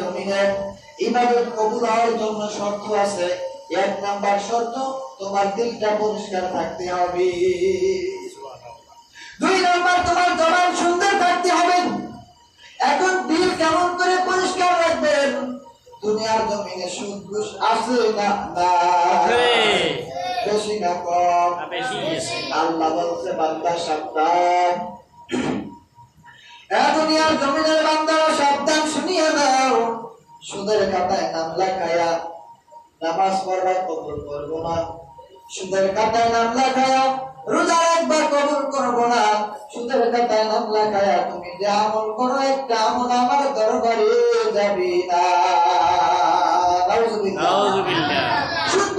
জমিনে। ইবাদত কবুল হওয়ার জন্য শর্ত আছে। এক নাম্বার শর্ত তোমার দিলটা পরিষ্কার থাকতে হবে। দুই নাম্বার তোমার জবান সুন্দর থাকতে হবে। এখন দিল কেমন করে পরিষ্কার রাখবেন? দুনিয়ার জমিনে সুদ ঘুষ আছে না না বেশি না কম। আল্লাহ বলছে বান্দা সাবধান। দুনিয়ার জমিনের বান্দারা সাবধান শুনিয়ে নাও। সুদের খাতায় নাম লেখায়া নামাজ পড়বা কবুল করব না। সুদের খাতায় নাম লেখায়া রোজা একবার কবুল করব না। সুদের খাতায় নাম লেখায়া তুমি যে আমল করো একটা আমল আমার দরবারে যাবি না। সুদ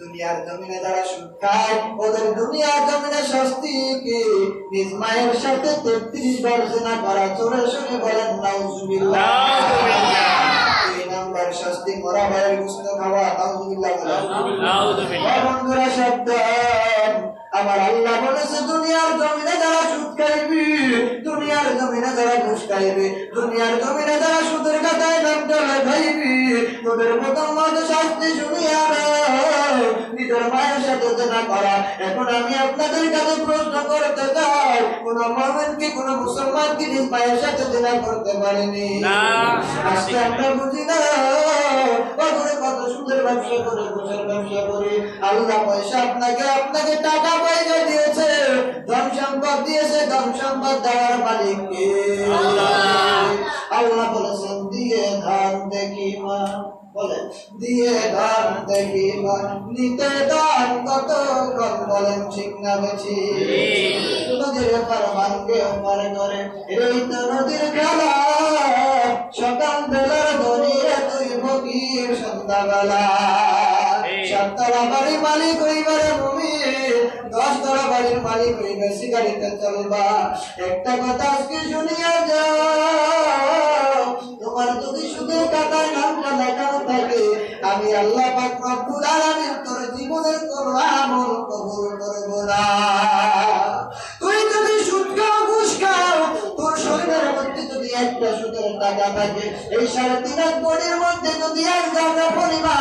দুনিয়ার জমিনে যারা সুদ খায় ওদের দুনিয়ার জমিনে শাস্তি কি নিজ মায়ের সাথে তেত্রিশ বার জিনা করা চোরে শুনে বলেন নাউজুবিল্লাহ। নাউজুবিল্লাহ। দুই নাম্বার শাস্তি মরা ভাইয়ের গুস্ত খাওয়া নাউজুবিল্লাহ বলেন। বন্ধুরা সাবধান। আমার আল্লাহ বলেছে দুনিয়ার জমিনে যারা খাইবি দুনিয়ার জমিনে যারা ঘুষ খাইবি দুনিয়ার জমিনে যারা সুদের কাতায় নাম চলে খাইবি তোদের প্রথম মত শাস্তি শুনিয়া নিজের মায়ের সাথে জেনা করা। এখন আমি আপনাদের কাছে প্রশ্ন করতে চাই কোন মমেন কি কোন মুসলমান কি নিজ মায়ের সাথে জেনা করতে পারেনি? আজকে আমরা বুঝি না। কত সুদের ব্যবসা করে ঘুষের ব্যবসা করে। আল্লাহ পয়সা আপনাকে আপনাকে টাকা পয়সা দিয়েছে। ধন সম্পদ দিয়েছে ধন সম্পদ দেওয়ার মালিক কে আল্লাহ। আল্লাহ বলেছেন দিয়ে ধান দেখি মা। বলেন দিয়ে ধান দেখি মা। নিতে দান কত কম বলেন ঠিক না বেছি নদীর পার ভাঙ্গে পার করে এই তো নদীর খেলা সকাল বেলার ধরিয়ে তুই ফকির সন্ধ্যাবেলা। আমি আল্লাহ তোর জীবনের কোনো আমল কবুল না। তুই যদি সুদ খাও তোর শরীরের মধ্যে যদি একটা সুদের টাকা থাকে, এই সাড়ে তিন হাত মধ্যে যদি এক জায়গা পরিমাণ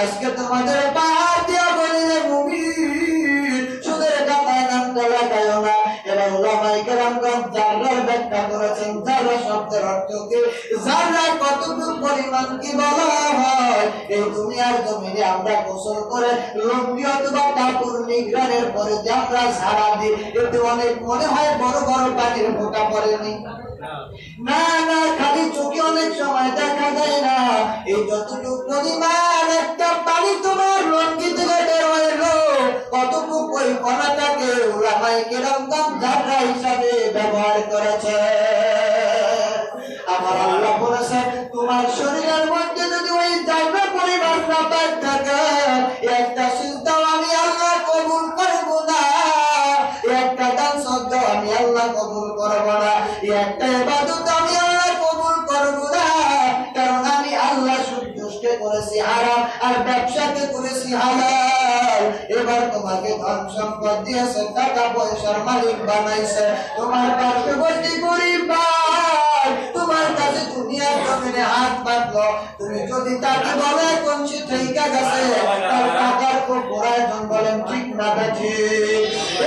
আজকে তোমাদের মুভি সুদের কাতায় নামটা লাগাইও না এবার ওলামাই কেরামগঞ্জ জাররার ব্যাখ্যা করেছেন জাররা শব্দের অর্থ কি? জাররা কতটুকু পরিমাণ কি বলা এই দুনিয়ার জমিনে আমরা গোসল করে লম্বি অথবা কাপড় নিগ্রানের পরে যে আমরা ঝাড়া দিই, এতে অনেক মনে হয় বড় বড় না না, খালি চোখে অনেক সময় দেখা যায় না। ওলামাই কেরম ঝাড়া হিসাবে ব্যবহার করেছে। আমার আল্লাহ বলেছে তোমার শরীরের মধ্যে যদি ওই জায়গা পরিমাণ নাপাক থাকে, একটা চিন্তাও আমি আল্লাহ কবুল করব না। একটা দান সদ্য আমি আল্লাহ কবুল করব না। একটা ইবাদত আমি আল্লাহ কবুল করব না। কারণ আমি আল্লাহ সন্তুষ্টকে করেছি, হারাম। আর ব্যবসাকে করেছি হালাল। এবার তোমাকে ধন সম্পদ দিয়েছে টাকা পয়সার মালিক বানাইছে। তোমার পার্শ্ববর্তী গরিব ভাই তোমার কাছে দুনিয়ার জমিনে হাত বাঁধলো। তুমি যদি তাকে বলে, কোন সে ঠিকা গেছে? ঠিক না বেঠি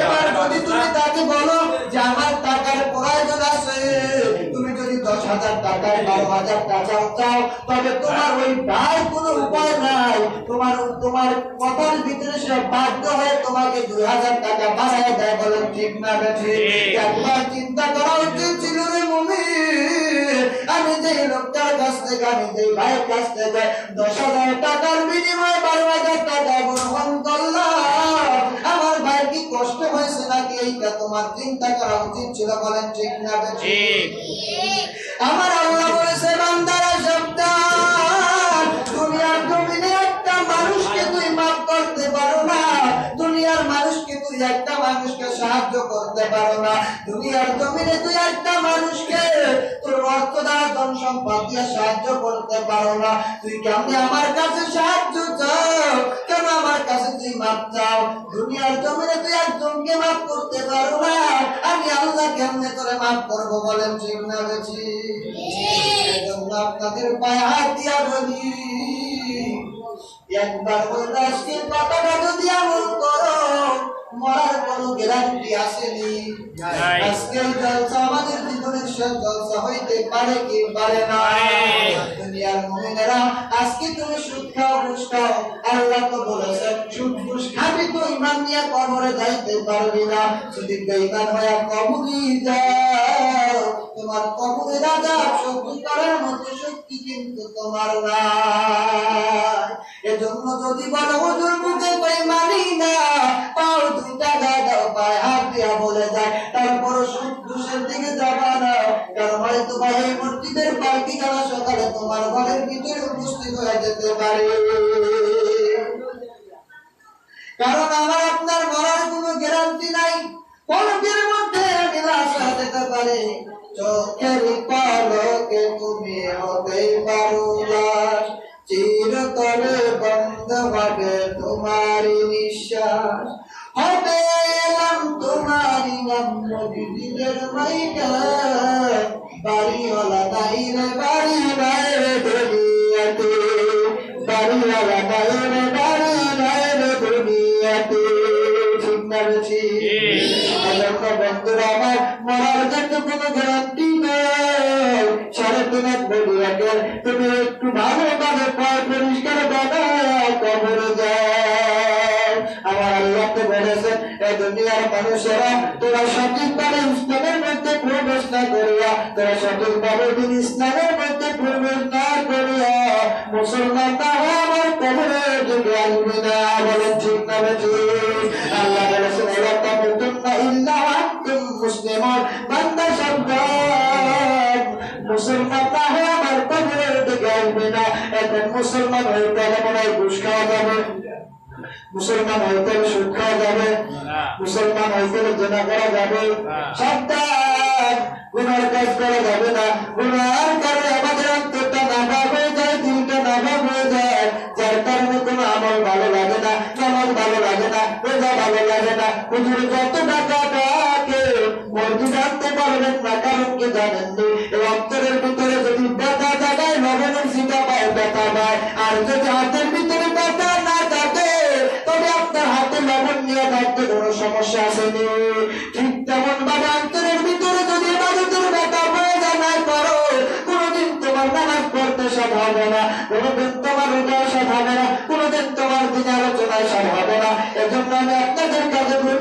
এবার যদি তুমি তাকে বলো যে, আমার টাকার প্রয়োজন আছে তুমি যদি দশ হাজার টাকায় বারো হাজার টাকা চাও তবে তোমার ওই ভাই কোনো উপায় নাই। তোমার তোমার কথার ভিতরে সে বাধ্য হয়ে তোমাকে দুই হাজার টাকা বাড়ায় দেয় বলেন ঠিক না ঠিক। একবার চিন্তা করা উচিত ছিল রে মমি আমি যে লোকটার কাছ থেকে আমি যে ভাইয়ের কাছ থেকে দশ হাজার টাকার বিনিময়ে বারো হাজার টাকা গ্রহণ তোমার চিন্তা করা উচিত ছিল বলেন ঠিক না ঠিক? আমার আল্লাহ বলেছে বান্দারা সাবধান। দুনিয়ার জমিনে একটা মানুষকে তুই মাফ করতে পারো না। দুনিয়ার মানুষকে তুই একটা মানুষকে সাহায্য করতে পারো না। দুনিয়ার জমিনে তুই একটা মানুষকে দিয়ে সাহায্য করতে পারো না। তুই কেমনে আমার কাছে সাহায্য চাও? কেন আমার কাছে তুই মাপ চাও? দুনিয়ার জমিনে তুই একজনকে মাফ করতে পারো না। আমি আল্লাহ কেমনে করে মাফ করব বলেন ঠিক না এজন্য আপনাদের পায়ে হাত দিয়া বলি একবার বললে আজকের কথাটা যদি এমন করো? মরার কোনো গ্যারান্টি আসেনি। আজকের জলসা আমাদের জীবনের শেষ জলসা হইতে পারে কি পারে না? দুনিয়ার মুমিনেরা আজকে তুমি সুদ খাও ঘুষ খাও আল্লাহ তো বলেছেন সুদ ঘুষ খাবি তো ইমান নিয়ে কবরে যাইতে পারবি না। যদি হয়ে কবরে যাও তোমার কবরে রাজা সহ্য করার মতো শক্তি কিন্তু তোমার নাই। এজন্য যদি বলো, হুজুর মুখে বেঈমানি না? পাও দুটা দাও পায়ে হাত দিয়া বলে যায় তারপর ঘুষের দিকে যাবা না। কারণ হয়তো বা এই মসজিদের পার্টি খানা সকালে তোমার ঘরের ভিতরে উপস্থিত হয়ে যেতে পারে। কারণ আমার আপনার মরার কোনো গ্যারান্টি নাই, পলকের মধ্যে নিরাশা যেতে পারে। চোখের পলকে তুমি হতে পারো। চিরতরে বন্ধ হবে তোমারই নিঃশ্বাস। হবে এলাম তোমারই নাম নবীদের মাইকা। বাড়িওয়ালা নাই রে বাড়ি নাই রে দুনিয়াতে। বাড়িওয়ালা নাই রে বাড়ি নাই রে দুনিয়াতে। বন্ধুরা আমার মরার জন্য কোনো গ্যারান্টি নেই। বলি তুমি একটু ভালোভাবে দুনিয়ার মানুষেরা তোরা সঠিকভাবে ইসলামের মধ্যে প্রবেশ না করিয়া, তোরা সঠিকভাবে দিন ইসলামের মধ্যে প্রবেশ না করিয়া, মুসলমান না হয়ে আমার কবরে যুগে আসবে না। বলেন, ঠিক না আল্লাহ বলেছেন এরা তামুতুন্না ইল্লা আনতুম মুসলিমুন। বান্দা সাবধান মুসলমান না হয়ে আমার কবরের দিকে আসবে না। এখন মুসলমান হয়ে গেলে মনে হয় ঘুষ খাওয়া যাবে। মুসলমান হইতে হলে সুদ খাওয়া যাবে। মুসলমান হইতে হলে জেনা করা যাবে। সাবধান গুনার কাজ করা যাবে না। গুনার কারণে আমাদের অন্তরটা নাভাব হয়ে যায় দিলটা নাভাব হয়ে যায়। যার কারণে কোনো আমল ভালো লাগে না নামাজ ভালো লাগে না রোজা ভালো লাগে না। হুজুর যত টাকা থাকে মর্জি জানতে পারবেন না কারণ কি জানেন এই অন্তরের ভিতরে যদি ব্যথা জায়গায় লবণের সিটা পায় ব্যথা পায়। আর যদি হাতের ভিতরে থাকতে কোনো সমস্যা আসেনি ঠিক তেমন বাবা অন্তরের ভিতরে যদি ইবাদতের ব্যথা হয়ে যায় না করো কোনোদিন তোমার নামাজ পড়তে সব হবে না, কোনোদিন তোমার হৃদয় সব হবে না, কোনোদিন তোমার দিন আলোচনায় সব হবে না। এজন্য আমি আপনাদের বলি